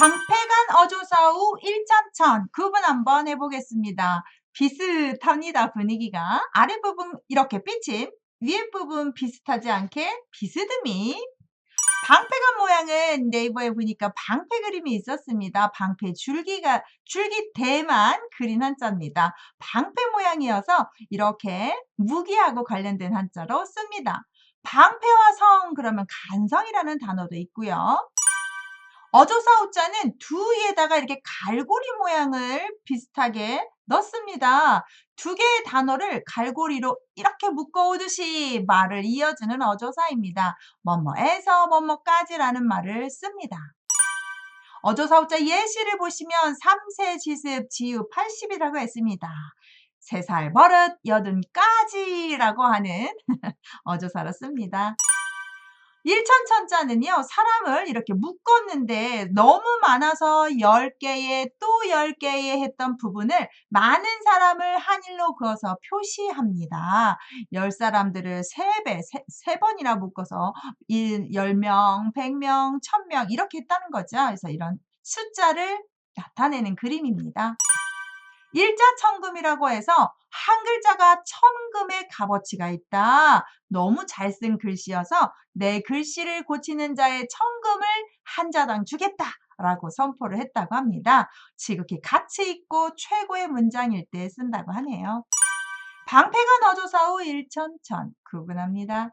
방패간 어조사우 일천천 구분 한번 해보겠습니다. 비슷합니다. 분위기가 아랫부분 이렇게 삐침 위에 부분 비슷하지 않게 비스듬히 방패간 모양은 네이버에 보니까 방패 그림이 있었습니다. 방패 줄기가 줄기 대만 그린 한자입니다. 방패 모양이어서 이렇게 무기하고 관련된 한자로 씁니다. 방패와 성 그러면 간성이라는 단어도 있고요. 어조사우자는 두 위에다가 이렇게 갈고리 모양을 비슷하게 넣습니다. 두 개의 단어를 갈고리로 이렇게 묶어오듯이 말을 이어주는 어조사입니다. 뭐뭐에서 뭐뭐까지라는 말을 씁니다. 어조사우자 예시를 보시면 3세 지습 지유 80이라고 했습니다. 3살 버릇 여든까지라고 하는 어조사로 씁니다. 일천천자는요, 사람을 이렇게 묶었는데 너무 많아서 10개의 또 10개의 했던 부분을 많은 사람을 한 일로 그어서 표시합니다. 10사람들을 3배, 3 번이나 묶어서 10명, 100명, 1000명 이렇게 했다는 거죠. 그래서 이런 숫자를 나타내는 그림입니다. 일자천금이라고 해서 한 글자가 천금의 값어치가 있다. 너무 잘 쓴 글씨여서 내 글씨를 고치는 자의 천금을 한 자당 주겠다. 라고 선포를 했다고 합니다. 지극히 가치 있고 최고의 문장일 때 쓴다고 하네요. 방패가 너조사후 일천천 구분합니다.